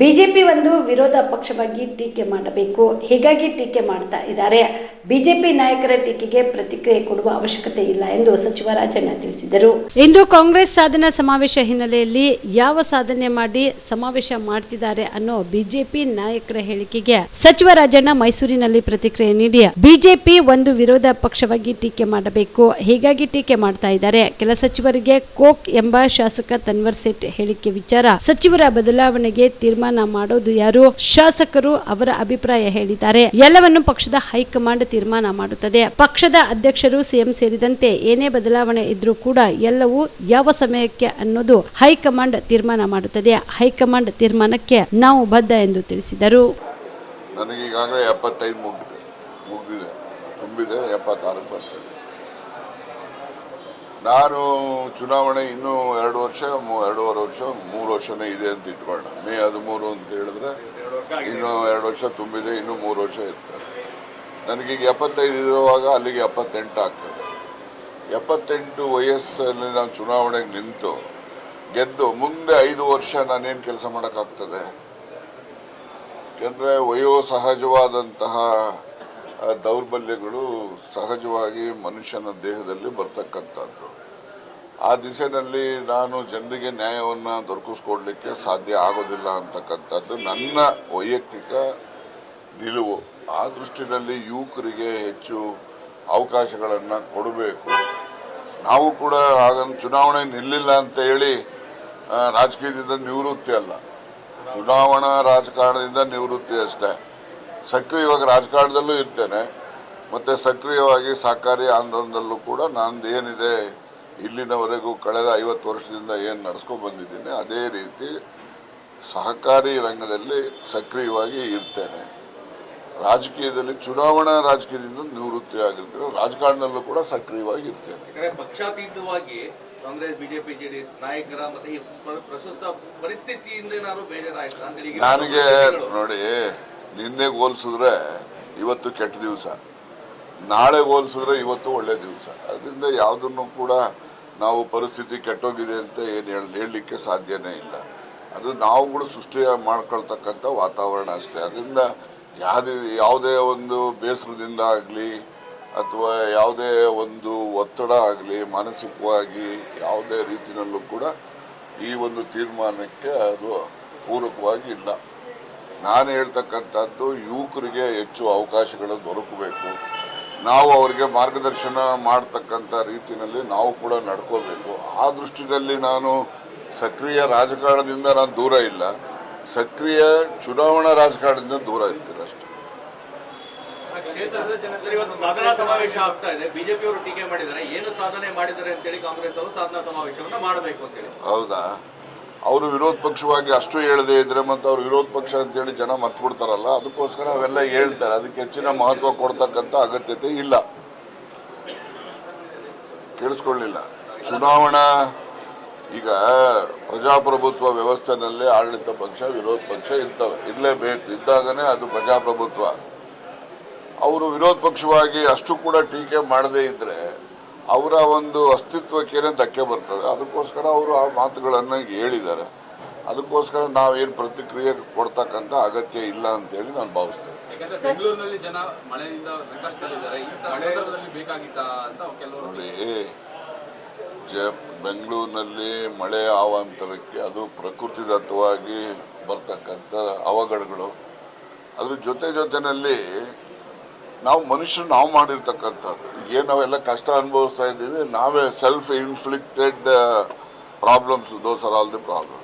BJP ಒಂದು ವಿರೋಧ ಪಕ್ಷವಾಗಿ ಟೀಕೆ ಮಾಡಬೇಕು. ಹೀಗಾಗಿ ಟೀಕೆ ಮಾಡ್ತಾ ಇದ್ದಾರೆ. ಬಿಜೆಪಿ ನಾಯಕರ ಟೀಕೆಗೆ ಪ್ರತಿಕ್ರಿಯೆ ಕೊಡುವ ಅವಶ್ಯಕತೆ ಇಲ್ಲ ಎಂದು ಸಚಿವ ರಾಜಣ್ಣ ತಿಳಿಸಿದರು. ಇಂದು ಕಾಂಗ್ರೆಸ್ ಸಾಧನಾ ಸಮಾವೇಶ ಹಿನ್ನೆಲೆಯಲ್ಲಿ ಯಾವ ಸಾಧನೆ ಮಾಡಿ ಸಮಾವೇಶ ಮಾಡ್ತಿದ್ದಾರೆ ಅನ್ನೋ ಬಿಜೆಪಿ ನಾಯಕರ ಹೇಳಿಕೆಗೆ ಸಚಿವ ರಾಜಣ್ಣ ಮೈಸೂರಿನಲ್ಲಿ ಪ್ರತಿಕ್ರಿಯೆ ನೀಡಿ ಬಿಜೆಪಿ ಒಂದು ವಿರೋಧ ಪಕ್ಷವಾಗಿ ಟೀಕೆ ಮಾಡಬೇಕು. ಹೀಗಾಗಿ ಟೀಕೆ ಮಾಡ್ತಾ ಇದ್ದಾರೆ. ಕೆಲ ಸಚಿವರಿಗೆ ಕೋಕ್ ಎಂಬ ಶಾಸಕ ತನ್ವರ್ ಸೇಠ್ ಹೇಳಿಕೆ ವಿಚಾರ. ಸಚಿವರ ಬದಲಾವಣೆಗೆ ತೀರ್ಮಾನ ಮಾಡೋದು ಯಾರು? ಶಾಸಕರು ಅವರ ಅಭಿಪ್ರಾಯ ಹೇಳಿದ್ದಾರೆ. ಎಲ್ಲವನ್ನು ಪಕ್ಷದ ಹೈಕಮಾಂಡ್ ತೀರ್ಮಾನ ಮಾಡುತ್ತದೆ. ಪಕ್ಷದ ಅಧ್ಯಕ್ಷರು ಸಿಎಂ ಸೇರಿದಂತೆ ಏನೇ ಬದಲಾವಣೆ ಇದ್ರೂ ಕೂಡ ಎಲ್ಲವೂ ಯಾವ ಸಮಯಕ್ಕೆ ಅನ್ನೋದು ಹೈಕಮಾಂಡ್ ತೀರ್ಮಾನ ಮಾಡುತ್ತದೆ. ಹೈಕಮಾಂಡ್ ತೀರ್ಮಾನಕ್ಕೆ ನಾವು ಬದ್ಧ ಎಂದು ತಿಳಿಸಿದರು. ನನಗೀಗಾಗಲೇ ಎಪ್ಪತ್ತೈದು ಮುಗಿದಿದೆ. ತುಂಬಿದೆ. ಎಪ್ಪತ್ತಾರಕ್ಕೆ ಬರ್ತದೆ. ನಾನು ಚುನಾವಣೆ ಇನ್ನೂ ಎರಡು ವರ್ಷ ಎರಡೂವರೆ ವರ್ಷ, ಮೂರು ವರ್ಷನೇ ಇದೆ ಅಂತ ಇಟ್ಕೊಳ್ಳೋಣ ಮೇ ಹದಿಮೂರು ಅಂತ ಹೇಳಿದ್ರೆ ಇನ್ನೂ ಎರಡು ವರ್ಷ ತುಂಬಿದೆ, ಇನ್ನೂ ಮೂರು ವರ್ಷ ಇರ್ತದೆ. ನನಗೀಗ ಎಪ್ಪತ್ತೈದು ಇರುವಾಗ ಅಲ್ಲಿಗೆ ಎಪ್ಪತ್ತೆಂಟು ಆಗ್ತದೆ. ಎಪ್ಪತ್ತೆಂಟು ವಯಸ್ಸಲ್ಲಿ ನಾನು ಚುನಾವಣೆಗೆ ನಿಂತು ಗೆದ್ದು ಮುಂದೆ ಐದು ವರ್ಷ ನಾನೇನು ಕೆಲಸ ಮಾಡೋಕ್ಕಾಗ್ತದೆ? ಯಾಕೆಂದರೆ ವಯೋ ಸಹಜವಾದಂತಹ ದೌರ್ಬಲ್ಯಗಳು ಸಹಜವಾಗಿ ಮನುಷ್ಯನ ದೇಹದಲ್ಲಿ ಬರ್ತಕ್ಕಂಥದ್ದು. ಆ ದಿಸೆಯಲ್ಲಿ ನಾನು ಜನರಿಗೆ ನ್ಯಾಯವನ್ನು ದೊರಕಿಸ್ಕೊಡ್ಲಿಕ್ಕೆ ಸಾಧ್ಯ ಆಗೋದಿಲ್ಲ ಅಂತಕ್ಕಂಥದ್ದು ನನ್ನ ವೈಯಕ್ತಿಕ ನಿಲುವು. ಆ ದೃಷ್ಟಿನಲ್ಲಿ ಯುವಕರಿಗೆ ಹೆಚ್ಚು ಅವಕಾಶಗಳನ್ನು ಕೊಡಬೇಕು. ನಾವು ಕೂಡ ಹಾಗಂತ ಚುನಾವಣೆ ನಿಲ್ಲಿಲ್ಲ ಅಂತ ಹೇಳಿ ರಾಜಕೀಯದಿಂದ ನಿವೃತ್ತಿ ಅಲ್ಲ. ಚುನಾವಣಾ ರಾಜಕಾರಣದಿಂದ ನಿವೃತ್ತಿ ಅಷ್ಟೇ. ಸಕ್ರಿಯವಾಗಿ ರಾಜಕಾರಣದಲ್ಲೂ ಇರ್ತೇನೆ. ಮತ್ತು ಸಕ್ರಿಯವಾಗಿ ಸಹಕಾರಿ ಆಂದೋಲನದಲ್ಲೂ ಕೂಡ ನಂದು ಏನಿದೆ ಇಲ್ಲಿನವರೆಗೂ ಕಳೆದ ಐವತ್ತು ವರ್ಷದಿಂದ ಏನು ನಡೆಸ್ಕೊಂಡು ಬಂದಿದ್ದೀನಿ ಅದೇ ರೀತಿ ಸಹಕಾರಿ ರಂಗದಲ್ಲಿ ಸಕ್ರಿಯವಾಗಿ ಇರ್ತೇನೆ. ರಾಜಕೀಯದಲ್ಲಿ ಚುನಾವಣಾ ರಾಜಕೀಯದಿಂದ ನಿವೃತ್ತಿ ಆಗಿರ್ತೇನೆ ರಾಜಕಾರಣದಲ್ಲೂ ಕೂಡ ಸಕ್ರಿಯವಾಗಿ ಇರ್ತೇನೆ. ಪಕ್ಷಾತೀತವಾಗಿ ಕಾಂಗ್ರೆಸ್ ಬಿಜೆಪಿ ಜೆಡಿಎಸ್ ನಾಯಕರ ಮತ್ತೆ ಪ್ರಸ್ತುತ ಪರಿಸ್ಥಿತಿಯಿಂದ ನಾನು ಬೇಜಾರಾಯ್ತು. ನನಗೆ ನೋಡಿ ನಿನ್ನೆ ಹೋಲಿಸಿದ್ರೆ ಇವತ್ತು ಕೆಟ್ಟ ದಿವಸ. ನಾಳೆ ಹೋಲಿಸಿದ್ರೆ ಇವತ್ತು ಒಳ್ಳೆ ದಿವಸ. ಅದರಿಂದ ಯಾವುದನ್ನು ಕೂಡ ನಾವು ಪರಿಸ್ಥಿತಿ ಕೆಟ್ಟೋಗಿದೆ ಅಂತ ಏನು ಹೇಳ, ಹೇಳಲಿಕ್ಕೆ ಸಾಧ್ಯನೇ ಇಲ್ಲ. ಅದು ನಾವುಗಳು ಸೃಷ್ಟಿ ಮಾಡ್ಕೊಳ್ತಕ್ಕಂಥ ವಾತಾವರಣ ಅಷ್ಟೇ. ಅದರಿಂದ ಯಾವುದೇ ಯಾವುದೇ ಒಂದು ಬೇಸರದಿಂದ ಆಗಲಿ ಅಥವಾ ಯಾವುದೇ ಒಂದು ಒತ್ತಡ ಆಗಲಿ, ಮಾನಸಿಕವಾಗಿ ಯಾವುದೇ ರೀತಿಯಲ್ಲೂ ಕೂಡ ಈ ಒಂದು ತೀರ್ಮಾನಕ್ಕೆ ಅದು ಪೂರಕವಾಗಿ ಇಲ್ಲ. ನಾನು ಹೇಳ್ತಕ್ಕಂಥದ್ದು ಯುವಕರಿಗೆ ಹೆಚ್ಚು ಅವಕಾಶಗಳು ದೊರಕಬೇಕು. ನಾವು ಅವರಿಗೆ ಮಾರ್ಗದರ್ಶನ ಮಾಡ್ತಕ್ಕಂಥ ರೀತಿಯಲ್ಲಿ ನಾವು ಕೂಡ ನಡ್ಕೋಬೇಕು ಆ ದೃಷ್ಟಿಯಲ್ಲಿ ನಾನು ಸಕ್ರಿಯ ರಾಜಕಾರಣದಿಂದ ನಾನು ದೂರ ಇಲ್ಲ. ಸಕ್ರಿಯ ಚುನಾವಣಾ ರಾಜಕಾರಣದಿಂದ ದೂರ ಇರ್ತೀನಿ ಅಷ್ಟೇ. ಹೌದಾ? ಅವರು ವಿರೋಧ ಪಕ್ಷವಾಗಿ ಅಷ್ಟು ಹೇಳದೇ ಇದ್ರೆ ಮತ್ತೆ ಅವ್ರು ವಿರೋಧ ಪಕ್ಷ ಅಂತೇಳಿ ಜನ ಮರ್ತ್ಬಿಡ್ತಾರಲ್ಲ, ಅದಕ್ಕೋಸ್ಕರ ಅವೆಲ್ಲ ಹೇಳ್ತಾರೆ. ಅದಕ್ಕೆ ಹೆಚ್ಚಿನ ಮಹತ್ವ ಕೊಡ್ತಕ್ಕಂಥ ಅಗತ್ಯತೆ ಇಲ್ಲ. ಕೇಳಿಸ್ಕೊಳ್ಳಿಲ್ಲ. ಚುನಾವಣಾ, ಈಗ ಪ್ರಜಾಪ್ರಭುತ್ವ ವ್ಯವಸ್ಥೆನಲ್ಲಿ ಆಡಳಿತ ಪಕ್ಷ, ವಿರೋಧ ಪಕ್ಷ ಇರ್ತವೆ. ಇರಲೇಬೇಕು. ಇದ್ದಾಗನೇ ಅದು ಪ್ರಜಾಪ್ರಭುತ್ವ. ಅವರು ವಿರೋಧ ಪಕ್ಷವಾಗಿ ಅಷ್ಟು ಕೂಡ ಟೀಕೆ ಮಾಡದೇ ಇದ್ರೆ ಅವರ ಒಂದು ಅಸ್ತಿತ್ವಕ್ಕೇನೆ ಧಕ್ಕೆ ಬರ್ತದೆ. ಅದಕ್ಕೋಸ್ಕರ ಅವರು ಆ ಮಾತುಗಳನ್ನು ಹೇಳಿದ್ದಾರೆ. ಅದಕ್ಕೋಸ್ಕರ ನಾವೇನು ಪ್ರತಿಕ್ರಿಯೆ ಕೊಡ್ತಕ್ಕಂಥ ಅಗತ್ಯ ಇಲ್ಲ ಅಂತೇಳಿ ನಾನು ಭಾವಿಸ್ತೇನೆ. ಯಾಕಂದ್ರೆ ಬೆಂಗಳೂರಿನಲ್ಲಿ ಜನ ಮಳೆಯಿಂದ ಸಂಕಷ್ಟದಲ್ಲಿದ್ದಾರೆ. ಈ ಸಂದರ್ಭದಲ್ಲಿ ಬೇಕಾಗಿತ್ತ ಅಂತ ಕೆಲವರು ನೋಡಿ ಜ ಬೆಂಗಳೂರಿನಲ್ಲಿ ಮಳೆ ಆವಾಂತರಕ್ಕೆ ಅದು ಪ್ರಕೃತಿದತ್ತವಾಗಿ ಬರ್ತಕ್ಕಂಥ ಅವಘಡಗಳು. ಅದ್ರ ಜೊತೆ ಜೊತೆನಲ್ಲಿ ನಾವು ಮನುಷ್ಯರು ನಾವು ಮಾಡಿರ್ತಕ್ಕಂಥದ್ದು. ಏನು ನಾವೆಲ್ಲ ಕಷ್ಟ ಅನುಭವಿಸ್ತಾ ಇದ್ದೀವಿ, ನಾವೇ self inflicted problems those are all the problem